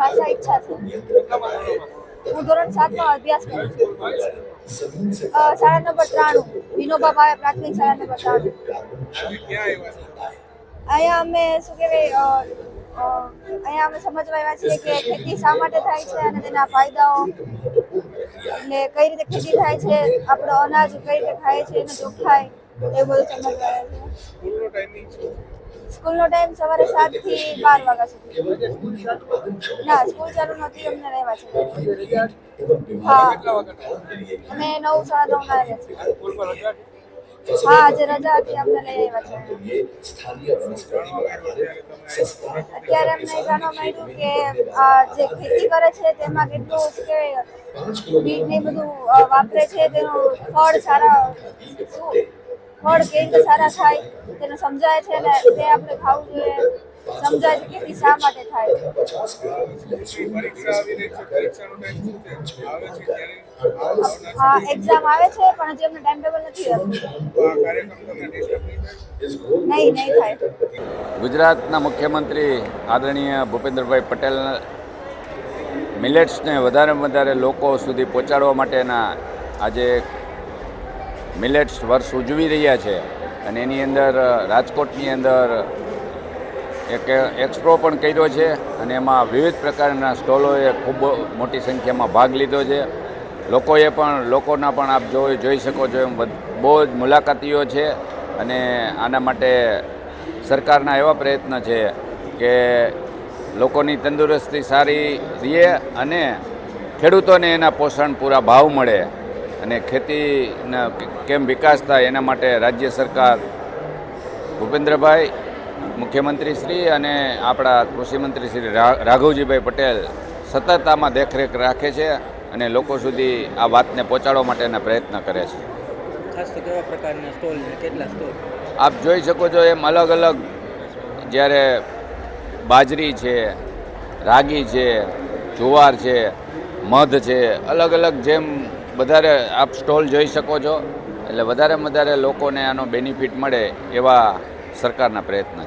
ભાષા ઈચ્છા છે. હું ધોરણ સાતમાં અભ્યાસ કરું છું. શાળા નંબર ત્રાણું, વિનોબા ભાવે પ્રાથમિક શાળા નંબર ત્રાણું. અહીંયા અમે શું કહેવાય અહીંયા અમે સમજવા આવ્યા છીએ કે ખેતી શા માટે થાય છે અને તેના ફાયદાઓ. એટલે કઈ રીતે ખેતી થાય છે, આપણો અનાજ કઈ રીતે ખાય છે, એનો થાય એ બધું સમજવા આવ્યા છીએ. સ્કૂલનો ટાઈમ સવારે સાતથી બાર વાગ્યા સુધી. ના, સ્કૂલ ચાલુ નથી અમને રહેવા છે. હા. અમે નવ, સાડા નવ ના રહ્યા છીએ. હા, આજે રજા હતી, અમને લઈ આવ્યા છે. અત્યારે અમને જાણવા મળ્યું કે જે ખેતી કરે છે, તેમાં કેટલું કે બીજ ને બધું વાપરે છે, તેનું ફળ, સારા ફળ કેવી સારા થાય, તેને સમજાય છે ને તે આપણે ખાવું જોઈએ. સમજાય છે ખેતી શા માટે થાય. હા એક્ઝામ આવે છે, પણ હજી અમને ટાઈમ ટેબલ નથી નહીં નહીં થાય. ગુજરાતના મુખ્યમંત્રી આદરણીય ભૂપેન્દ્રભાઈ પટેલ મિલેટ્સને વધારેમાં વધારે લોકો સુધી પહોંચાડવા માટેના આજે મિલેટ્સ વર્ષ ઉજવી રહ્યા છે. અને એની અંદર રાજકોટની અંદર એક એક્સપો પણ કર્યો છે અને એમાં વિવિધ પ્રકારના સ્ટોલોએ ખૂબ મોટી સંખ્યામાં ભાગ લીધો છે. લોકોએ પણ, લોકોના પણ આપ જોઈ જોઈ શકો છો એમ બહુ જ મુલાકાતીઓ છે અને આના માટે સરકારના એવા પ્રયત્ન છે કે લોકોની તંદુરસ્તી સારી રહે અને ખેડૂતોને એના પોષણ પૂરા ભાવ મળે. અને ખેતીના કેમ વિકાસ થાય એના માટે રાજ્ય સરકાર ભૂપેન્દ્રભાઈ મુખ્યમંત્રી શ્રી અને આપણા કૃષિમંત્રી શ્રી રાઘવજીભાઈ પટેલ સતત આમાં દેખરેખ રાખે છે અને લોકો સુધી આ વાતને પહોંચાડવા માટેના પ્રયત્ન કરે છે. ખાસ તો કેવા પ્રકારના સ્ટોલ કેટલા સ્ટોલ? આપ જોઈ શકો છો એમ અલગ અલગ જ્યારે બાજરી છે રાગી છે જુવાર છે મધ છે અલગ અલગ જેમ વધારે આપ સ્ટોલ જોઈ શકો છો. એટલે વધારે વધારે લોકોને આનો બેનિફિટ મળે એવા સરકારના પ્રયત્ન